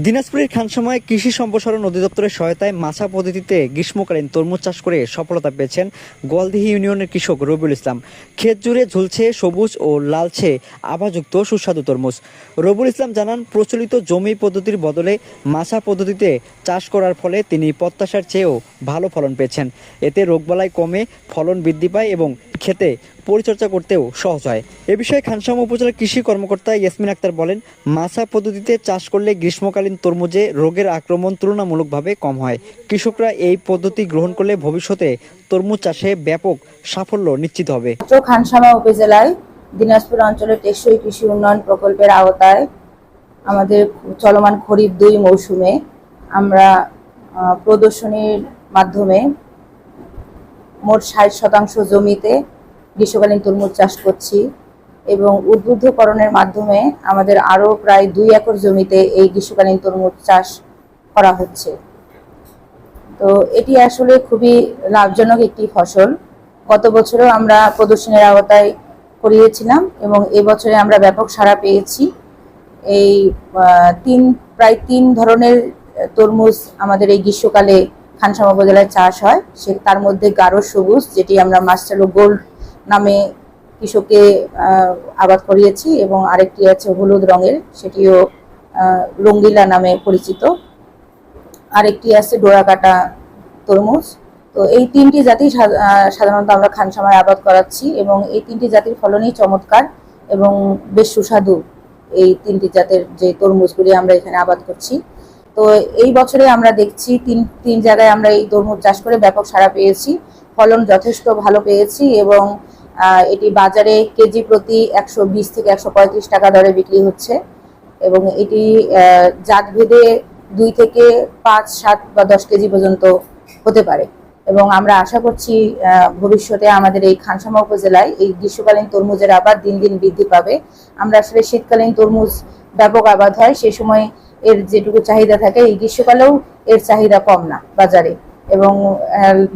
দিনাজপুরের খানসময় কৃষি সম্প্রসারণ অধিদপ্তরের সহায়তায় মাছা পদ্ধতিতে গ্রীষ্মকালীন তরমুজ চাষ করে সফলতা পেয়েছেন গোয়ালদিহি ইউনিয়নের কৃষক রবিউল ইসলাম। ক্ষেত জুড়ে ঝুলছে সবুজ ও লালছে আভাযুক্ত সুস্বাদু তরমুজ। রবিউল ইসলাম জানান, প্রচলিত জমি পদ্ধতির বদলে মাছা পদ্ধতিতে চাষ করার ফলে তিনি প্রত্যাশার চেয়েও ভালো ফলন পেয়েছেন। এতে রোগবালাই কমে, ফলন বৃদ্ধি পায় এবং খেতে পরিচর্যা করতেও সহজ হয়। এ বিষয়ে খানসামা উপজেলার কৃষি কর্মকর্তা ইয়াসমিন আক্তার বলেন, মাছা পদ্ধতিতে চাষ করলে গ্রীষ্মকালীন তরমুজে রোগের আক্রমণ তুলনামূলকভাবে কম হয়। কৃষকরা এই পদ্ধতি গ্রহণ করলে ভবিষ্যতে তরমুজ চাষে ব্যাপক সাফল্য নিশ্চিত হবে। খানসামা উপজেলায় দিনাজপুর অঞ্চলের টেকসই কৃষি উন্নয়ন প্রকল্পের আওতায় আমাদের চলমান খরিফ দুই মৌসুমে আমরা প্রদর্শনীর মাধ্যমে মোট ষাট শতাংশ জমিতে গ্রীষ্মকালীন তরমুজ চাষ করছি এবং উদ্বুদ্ধকরণের মাধ্যমে আমাদের আরও প্রায় দুই একর জমিতে এই গ্রীষ্মকালীন তরমুজ চাষ করা হচ্ছে। তো এটি আসলে খুবই লাভজনক একটি ফসল। গত বছরেও আমরা প্রদর্শনীর আওতায় করিয়েছিলাম এবং এবছরে আমরা ব্যাপক সাড়া পেয়েছি। এই তিন, প্রায় তিন ধরনের তরমুজ আমাদের এই গ্রীষ্মকালে খানসামা উপজেলায় চাষ হয়। সে, তার মধ্যে গাঢ় সবুজ, যেটি আমরা মাস্টারো গোল্ড নামে কৃষককে আবাদ করিয়েছি এবং আরেকটি আছে হলুদ রঙের, সেটিও রঙ্গিলা নামে পরিচিত। আরেকটি আছে ডোরাকাটা তরমুজ। তো এই তিনটি জাতি সাধারণত আমরা খানসামায় আবাদ করাচ্ছি এবং এই তিনটি জাতির ফলনই চমৎকার এবং বেশ সুস্বাদু এই তিনটি জাতের যে তরমুজগুলি আমরা এখানে আবাদ করছি। তো এই বছরে আমরা দেখছি তিন তিন জায়গায় আমরা এই তরমুজ চাষ করে ব্যাপক সাড়া পেয়েছি। ফলন যথেষ্ট ভালো পেয়েছি এবং এটি বাজারে কেজি প্রতি একশো বিশ থেকে একশো পঁয়ত্রিশ টাকা দরে বিক্রি হচ্ছে। এবং এটি জাতভেদে দুই থেকে পাঁচ, সাত বা দশ কেজি পর্যন্ত হতে পারে। এবং আমরা আশা করছি ভবিষ্যতে আমাদের এই খানসামা উপজেলায় এই গ্রীষ্মকালীন তরমুজের আবাদ দিন দিন বৃদ্ধি পাবে। আমরা আসলে শীতকালীন তরমুজ ব্যাপক আবাদ হয়। সে সময় এর যেটুকু চাহিদা থাকে, এই গ্রীষ্মকালেও এর চাহিদা কম না বাজারে। এবং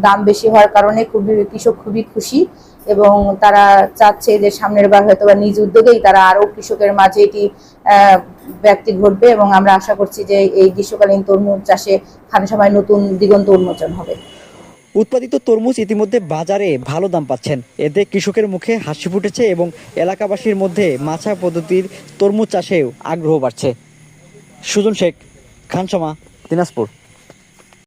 দাম বেশি হওয়ার কারণে খুবই কৃষক খুবই খুশি এবং তারা চাচ্ছে যে সামনের বার হয়তো বা নিজ উদ্যোগেই তারা আরও কৃষকের মাঝে এটি ব্যক্তি ঘটবে এবং আমরা আশা করছি যে এই গ্রীষ্মকালীন তরমুজ চাষে খানসামায় নতুন দিগন্ত উন্মোচন হবে। উৎপাদিত তরমুজ ইতিমধ্যে বাজারে ভালো দাম পাচ্ছেন। এতে কৃষকের মুখে হাসি ফুটেছে এবং এলাকাবাসীর মধ্যে মাছা পদ্ধতির তরমুজ চাষেও আগ্রহ বাড়ছে। সুজন শেখ খানসমা দিনাজপুর।